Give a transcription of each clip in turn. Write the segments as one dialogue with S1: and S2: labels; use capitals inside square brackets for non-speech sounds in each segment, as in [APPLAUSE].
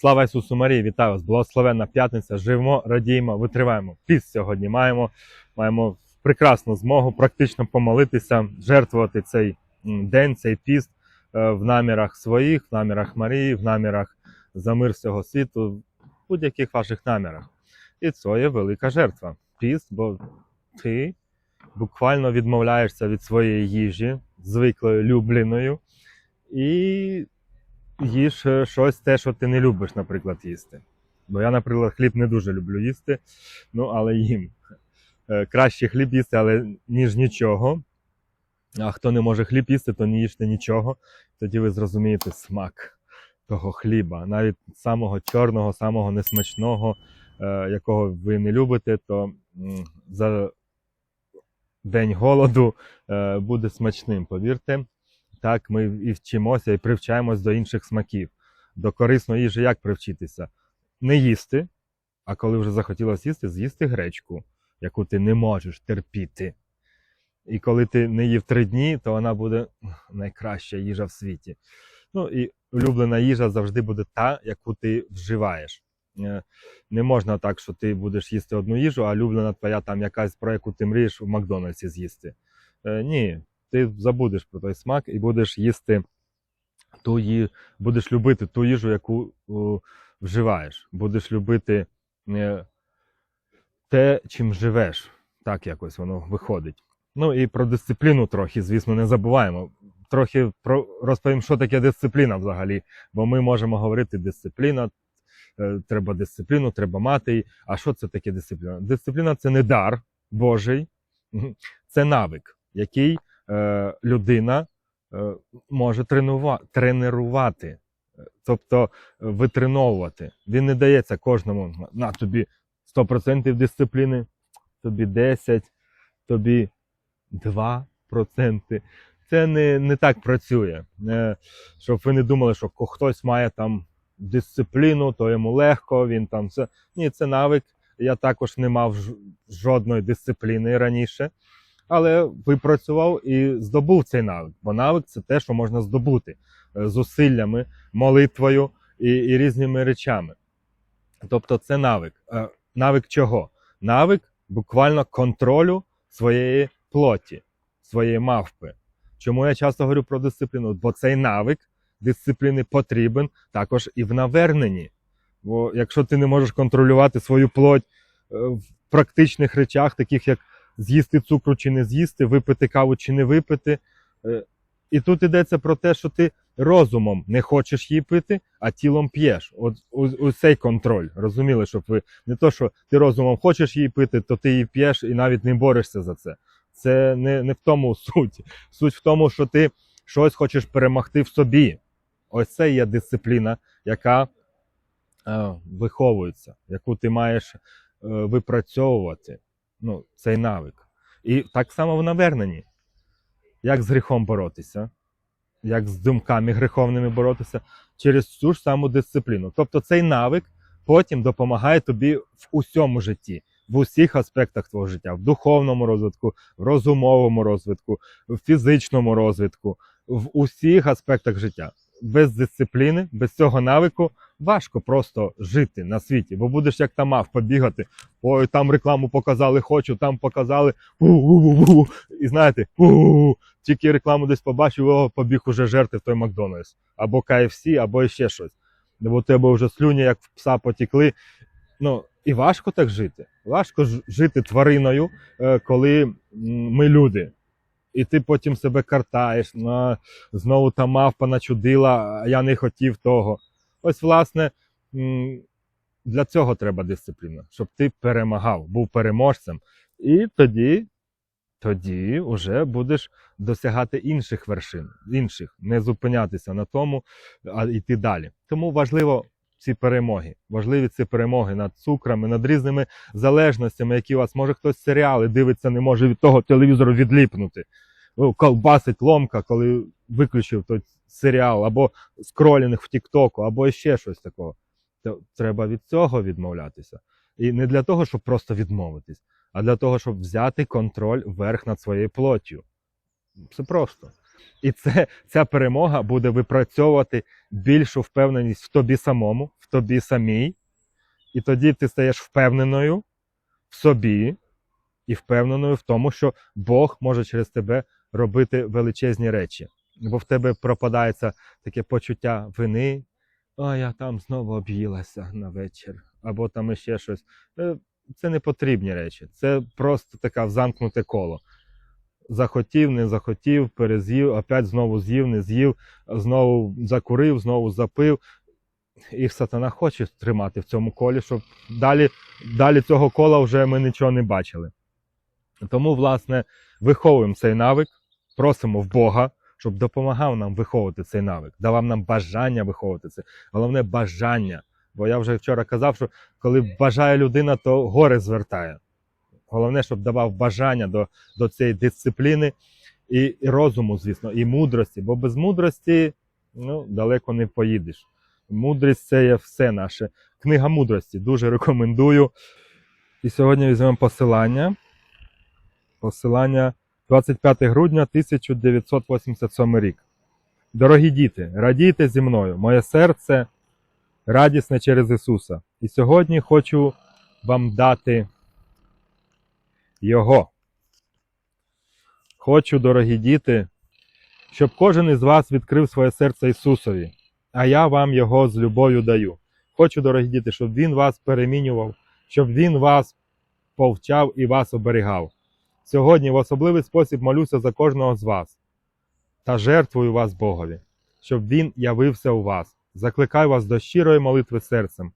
S1: Слава Ісусу Марії, вітаю вас! Благословенна п'ятниця. Живемо, радіємо, витриваємо. Піст сьогодні маємо. Маємо прекрасну змогу практично помолитися, жертвувати цей день, цей піст е, в намірах своїх, в намірах Марії, в намірах за мир всього світу, в будь-яких ваших намірах. І це є велика жертва. Піст, бо ти буквально відмовляєшся від своєї їжі, звиклою, любленою, і їж е, щось те, що ти не любиш, наприклад, їсти. Бо я, наприклад, хліб не дуже люблю їсти, ну але їм. Е, Краще хліб їсти, але ніж нічого. А хто не може хліб їсти, то не їжте нічого. Тоді ви зрозумієте смак того хліба. Навіть самого чорного, самого несмачного, е, якого ви не любите, то за день голоду буде смачним, повірте. Так ми і вчимося, і привчаємось до інших смаків. До корисної їжі як привчитися? Не їсти, а коли вже захотілося їсти, з'їсти гречку, яку ти не можеш терпіти. І коли ти не їв три дні, то вона буде найкраща їжа в світі. Ну і улюблена їжа завжди буде та, яку ти вживаєш. Е, Не можна так, що ти будеш їсти одну їжу, а улюблена твоя там якась, про яку ти мрієш в Макдональдсі з'їсти. Е, Ні, ти забудеш про той смак і будеш їсти ту ї... будеш любити ту їжу, яку о, вживаєш. Будеш любити е, те, чим живеш. Так якось воно виходить. Ну і про дисципліну трохи, звісно, не забуваємо. Трохи про розповім, що таке дисципліна взагалі. Бо ми можемо говорити дисципліна, е, треба дисципліну, треба мати. А що це таке дисципліна? Дисципліна це не дар Божий, це навик, який е, людина е, може тренува, тренувати, е, тобто витреновувати. Він не дається кожному на тобі 100% дисципліни, тобі 10, тобі 2%. Це не, не так працює. Щоб ви не думали, що хтось має там дисципліну, то йому легко, він там все. Ні, це навик. Я також не мав жодної дисципліни раніше, але випрацював і здобув цей навик. Бо навик це те, що можна здобути е, зусиллями, молитвою і, і різними речами. Тобто це навик. Е, Навик чого? Навик буквально контролю своєї плоті, своєї мавпи. Чому я часто говорю про дисципліну? Бо цей навик дисципліни потрібен також і в наверненні. Бо якщо ти не можеш контролювати свою плоть е, в практичних речах, таких як з'їсти цукру чи не з'їсти, випити каву чи не випити. е, І тут йдеться про те, що ти розумом не хочеш її пити, а тілом п'єш. От у- цей контроль. Розуміли, щоб ви не то, що ти розумом хочеш її пити, то ти її п'єш і навіть не борешся за це. Це не, не в тому суть. Суть в тому, що ти щось хочеш перемогти в собі. Ось це є дисципліна, яка е, виховується, яку ти маєш е, випрацьовувати. Ну, цей навик. І так само в наверненні. Як з гріхом боротися, як з думками гріховними боротися через цю ж саму дисципліну. Тобто цей навик потім допомагає тобі в усьому житті, в усіх аспектах твого життя, в духовному розвитку, в розумовому розвитку, в фізичному розвитку, в усіх аспектах життя. Без дисципліни, без цього навику важко просто жити на світі, бо будеш як та мавпа бігати. Ой, там рекламу показали, хочу, там показали. У-у-у-у. І знаєте, у-у-у. тільки рекламу десь побачив, о, побіг уже жерти в той Макдональдс. Або KFC, або ще щось. Бо у тебе вже слюні, як в пса потікли. Ну, і важко так жити. Важко жити твариною, е, коли ми люди. І ти потім себе картаєш, на, знову та мавпа начудила, а я не хотів того. Ось, власне, для цього треба дисципліна, щоб ти перемагав, був переможцем. І тоді, тоді вже будеш досягати інших вершин, інших, не зупинятися на тому, а йти далі. Тому важливо ці перемоги. Важливі ці перемоги над цукрами, над різними залежностями, які у вас може хтось серіали дивиться, не може від того телевізору відліпнути. Колбасить ломка, коли виключив той серіал, або скролінг в Тіктоку, або ще щось такого. Треба від цього відмовлятися. І не для того, щоб просто відмовитись, а для того, щоб взяти контроль верх над своєю плоттю. Все просто. І це, ця перемога буде випрацьовувати більшу впевненість в тобі самому, в тобі самій. І тоді ти стаєш впевненою в собі і впевненою в тому, що Бог може через тебе робити величезні речі. Бо в тебе пропадається таке почуття вини. О, я там знову об'їлася на вечір, або там іще щось. Е, Це не потрібні речі. Це просто таке замкнуте коло. Захотів, не захотів, перез'їв, опять знову з'їв, не з'їв, знову закурив, знову запив. І сатана хоче тримати в цьому колі, щоб далі, далі цього кола вже ми нічого не бачили. Тому, власне, виховуємо цей навик, просимо в Бога, щоб допомагав нам виховувати цей навик, давав нам бажання виховувати це. Головне бажання. Бо я вже вчора казав, що коли бажає людина, то гори звертає. Головне, щоб давав бажання до, до цієї дисципліни і, і розуму, звісно, і мудрості. Бо без мудрості ну, далеко не поїдеш. Мудрість це є все наше. Книга мудрості. Дуже рекомендую. І сьогодні візьмемо посилання. Посилання 25 грудня 1987 рік. Дорогі діти, радійте зі мною. Моє серце радісне через Ісуса. І сьогодні хочу вам дати Його. Хочу, дорогі діти, щоб кожен із вас відкрив своє серце Ісусові, а я вам Його з любов'ю даю. Хочу, дорогі діти, щоб Він вас перемінював, щоб Він вас повчав і вас оберігав. Сьогодні в особливий спосіб молюся за кожного з вас та жертвую вас Богові, щоб Він явився у вас. Закликаю вас до щирої молитви серцем,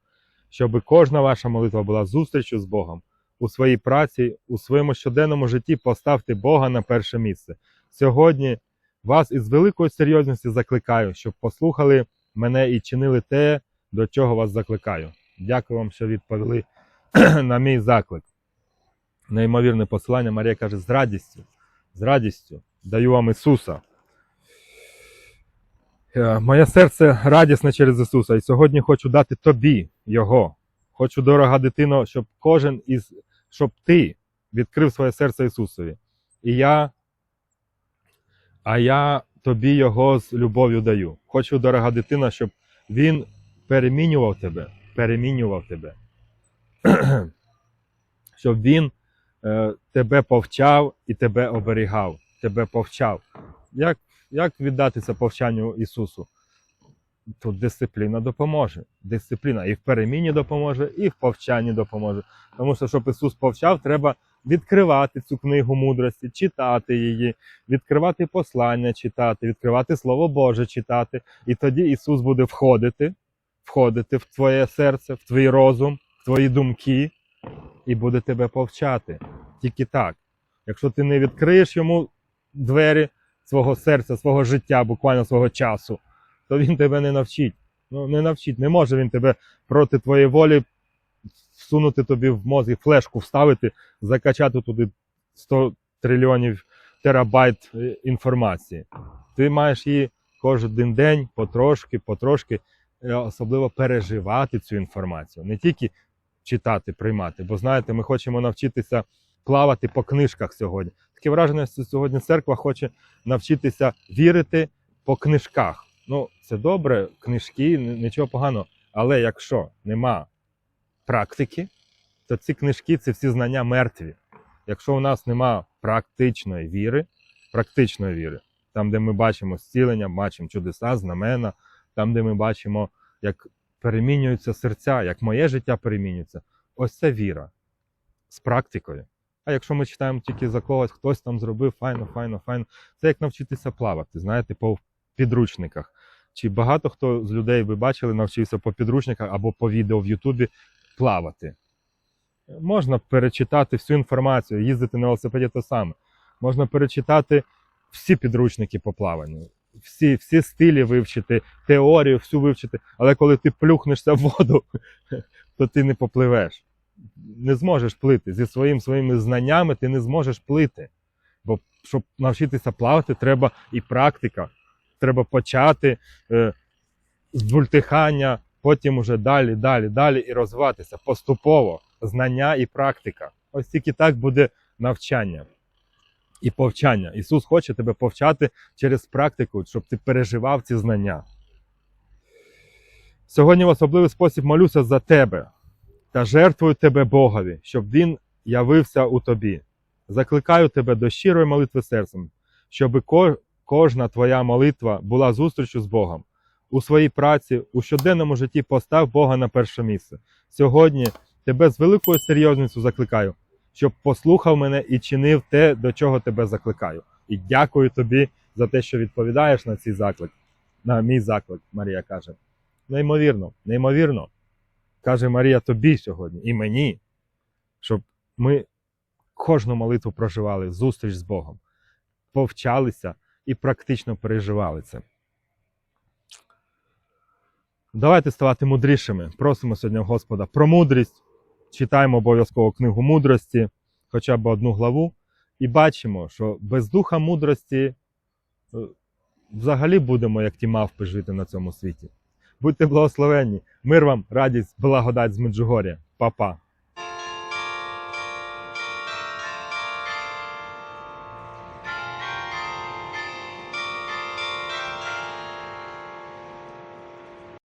S1: щоб кожна ваша молитва була зустрічю з Богом. У своїй праці, у своєму щоденному житті поставте Бога на перше місце. Сьогодні вас із великою серйозністю закликаю, щоб послухали мене і чинили те, до чого вас закликаю. Дякую вам, що відповіли [CLEARS THROAT] на мій заклик. Неймовірне посилання Марія каже: з радістю, з радістю даю вам Ісуса. Е, Моє серце радісне через Ісуса, і сьогодні хочу дати тобі Його. Хочу, дорога дитино, щоб кожен із, щоб ти відкрив своє серце Ісусові. І я, а я тобі Його з любов'ю даю. Хочу, дорога дитина, щоб Він перемінював тебе, перемінював тебе. [CLEARS THROAT] щоб Він е, тебе повчав і тебе оберігав, тебе повчав. Як, як віддатися повчанню Ісусу? Тут дисципліна допоможе. Дисципліна і в переміні допоможе, і в повчанні допоможе. Тому що, щоб Ісус повчав, треба відкривати цю книгу мудрості, читати її, відкривати послання читати, відкривати Слово Боже читати. І тоді Ісус буде входити, входити в твоє серце, в твій розум, в твої думки і буде тебе повчати. Тільки так. Якщо ти не відкриєш йому двері свого серця, свого життя, буквально свого часу, то він тебе не навчить. Ну, не навчить. Не може він тебе проти твоєї волі всунути тобі в мозг, флешку вставити, закачати туди 100 трильйонів терабайт е, інформації. Ти маєш її кожен день потрошки, потрошки, е, особливо переживати цю інформацію. Не тільки читати, приймати. Бо знаєте, ми хочемо навчитися плавати по книжках сьогодні. Таке враження, що сьогодні церква хоче навчитися вірити по книжках. Ну, це добре, книжки, нічого поганого. Але якщо нема практики, то ці книжки це всі знання мертві. Якщо у нас нема практичної віри, практичної віри, там, де ми бачимо зцілення, бачимо чудеса, знамена, там, де ми бачимо, як перемінюються серця, як моє життя перемінюється, ось це віра з практикою. А якщо ми читаємо тільки за когось, хтось там зробив файно, файно, файно, це як навчитися плавати, знаєте, по підручниках. Чи багато хто з людей ви бачили, навчився по підручниках або по відео в Ютубі плавати? Можна перечитати всю інформацію, їздити на велосипеді те саме. Можна перечитати всі підручники по плаванню, всі, всі стилі вивчити, теорію всю вивчити. Але коли ти плюхнешся в воду, [LAUGHS] то ти не попливеш. Не зможеш плити. Зі своїм, своїми знаннями ти не зможеш плити. Бо щоб навчитися плавати, треба і практика. Треба почати е, з бультихання, потім уже далі, далі, далі і розвиватися поступово. Знання і практика. Ось тільки так буде навчання. і повчання. Ісус хоче тебе повчати через практику, щоб ти переживав ці знання. Сьогодні в особливий спосіб молюся за тебе та жертвую тебе Богові, щоб Він явився у тобі. Закликаю тебе до щирої молитви серцем, щоб кожна твоя молитва була зустрічю з Богом. У своїй праці, у щоденному житті постав Бога на перше місце. Сьогодні тебе з великою серйозністю закликаю, щоб послухав мене і чинив те, до чого тебе закликаю. І дякую тобі за те, що відповідаєш на цей заклик, на мій заклик, Марія каже. Неймовірно, неймовірно, каже Марія тобі сьогодні і мені, щоб ми кожну молитву проживали, зустріч з Богом, повчалися і практично переживали це. Давайте ставати мудрішими. Просимо сьогодні Господа про мудрість. Читаємо обов'язково книгу мудрості, хоча б одну главу, і бачимо, що без духа мудрості е, взагалі будемо, як ті мавпи, жити на цьому світі. Будьте благословенні, мир вам, радість, благодать з Меджугор'я. Па-па.